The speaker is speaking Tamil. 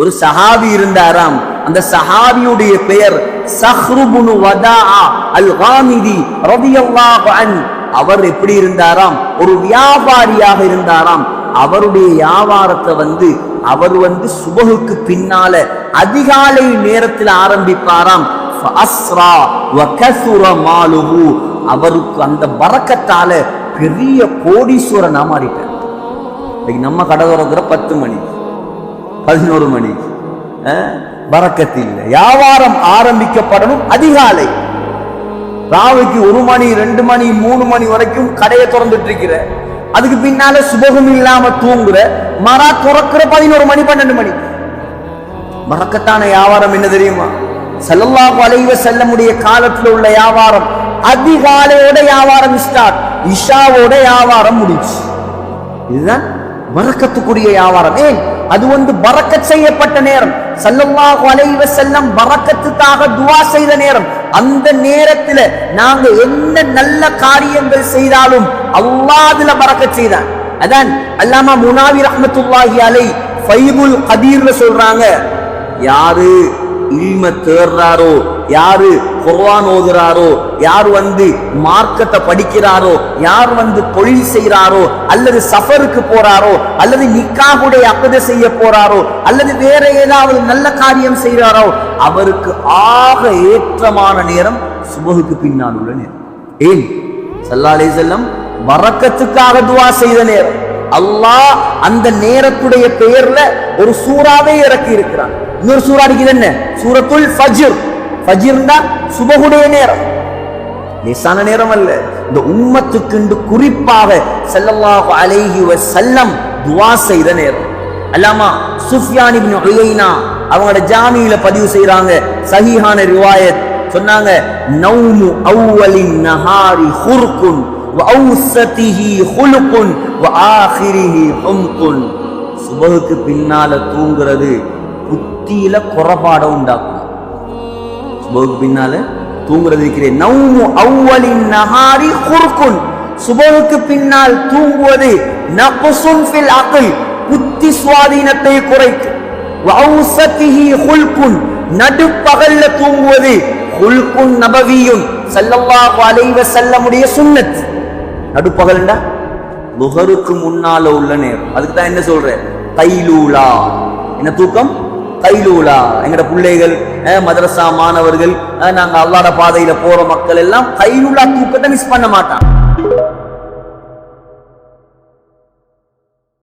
ஒரு சஹாபி இருந்தாராம். அந்த சஹாபியுடைய பெயர் சஹ்ருபுனு வதா அல் ஹாமிதி ரதியல்லாஹு அன் அவர் எப்படி இருந்தாராம்? ஒரு வியாபாரியாக இருந்தாராம். அவருடைய வியாபாரத்தை வந்து அவர் வந்து சுபகுக்கு பின்னால அதிகாலை நேரத்தில் ஆரம்பிப்பாராம். அஸ்ரா வகசுர மாலுகு அவருக்கு அந்த பறக்கத்தால பெரிய கோடீஸ்வரனா மாறிட்டார் இன்னைக்கு நம்ம கடை திறக்கிற பத்து மணி. பதினோரு மணி. பறக்கத்து இல்லை வியாபாரம் ஆரம்பிக்கப்படணும் அதிகாலை. ராவுக்கு ஒரு மணி ரெண்டு மணி மூணு மணி வரைக்கும் கடையை திறந்துட்டு இருக்கிற அதுக்கு பின்னால சுபகம் இல்லாம தூங்குற மரா துறக்கிற பதினோரு மணி பன்னெண்டு மணி. மறக்கத்தான வியாபாரம் என்ன தெரியுமா? ஸல்லல்லாஹு செல்ல முடிய காலத்துல உள்ள வியாபாரம். அதிகாலையோட வியாபாரம் ஸ்டார்ட் இஷாவோட வியாபாரம் முடிச்சு இதுதான் மறக்கத்துக்குரிய வியாபாரம். ஏன்? அது வந்து பறக்கச் செய்யப்பட்ட நேரம். ஸல்லல்லாஹு அலைஹி செல்லம் பறக்கத்துக்காக துவா செய்த நேரம். அந்த நேரத்துல நாங்க என்ன நல்ல காரியங்கள் செய்தாலும் அல்லாதுல அதுல செய்தான் அதான் அல்லாமா முனாவி ரஹமத்துல்லாஹி அலை ஃபைபுல் கதீர்ல சொல்றாங்க. யாரு? இல்ம தேர்றாரோ? யாரு குர்வான் ஓதுறாரோ? யார் வந்து மார்க்கத்தை படிக்கிறாரோ? யார் வந்து தொழில் செய்கிறாரோ அல்லது சஃபருக்கு போறாரோ? அல்லது நிக்காகுடைய அக்கதை செய்ய போறாரோ? அல்லது வேற ஏதாவது நல்ல காரியம் செய்கிறாரோ அவருக்கு ஆக ஏற்றமான நேரம் சுபகுக்கு பின்னால் உள்ள நேரம். ஏன்? சல்லாலே செல்லம் வரக்கத்துக்காக துவா செய்த நேரம். அல்லாஹ் அந்த நேரத்துடைய பெயர்ல ஒரு சூறாவே இறக்கி இருக்கிறான். இன்னொரு சூறா இருக்குது என்ன? சூரத்துல் ஃபஜிர். ஃபஜிர்னா சுபகுடைய நேரம். லேசான நேரம் அல்ல. இந்த உம்மத்துக்கு குறிப்பாக செல்லல்லாஹு அலைஹி வசல்லம் துவா செய்த நேரம். அல்லாமா சுஃபியான் இப்னு உலைனா அவங்களோட ஜாமியில பதிவு செய்றாங்க. சஹீஹான ரிவாயத். சொன்னாங்க நௌமு அவ்வலின் நஹாரி ஹுர்குன் சுபகுக்கு பின்னால தூங்குறது புத்தியில குறபாட உண்டாக்கும். சுபகுக்கு பின்னால தூங்குறது இருக்கிறேன் நௌமு அவ்வலின் நஹாரி ஹுர்குன். சுபகுக்கு பின்னால் தூங்குவது நபசுன் ஃபில் அக்ல் புத்தி சுவாதீனத்தை குறைக்கும். வஅவுசதிஹி ஹுல்குன் நடுப்பகல்ல தூங்குவது ஹுல்குன் நபவியுன் வளைவ அலைஹி வஸல்லமுடைய சுன்னத். நடுப்பகல்ண்டா? முகருக்கு முன்னால உள்ள நேரம். அதுக்கு தான் என்ன சொல்றேன் கைலூலா. என்ன தூக்கம்? கைலூலா. எங்கட பிள்ளைகள் மதரசா மாணவர்கள் அஹ், நாங்க அல்லாட பாதையில போற மக்கள் எல்லாம் கைலூலா தூக்கத்தை மிஸ் பண்ண மாட்டான்.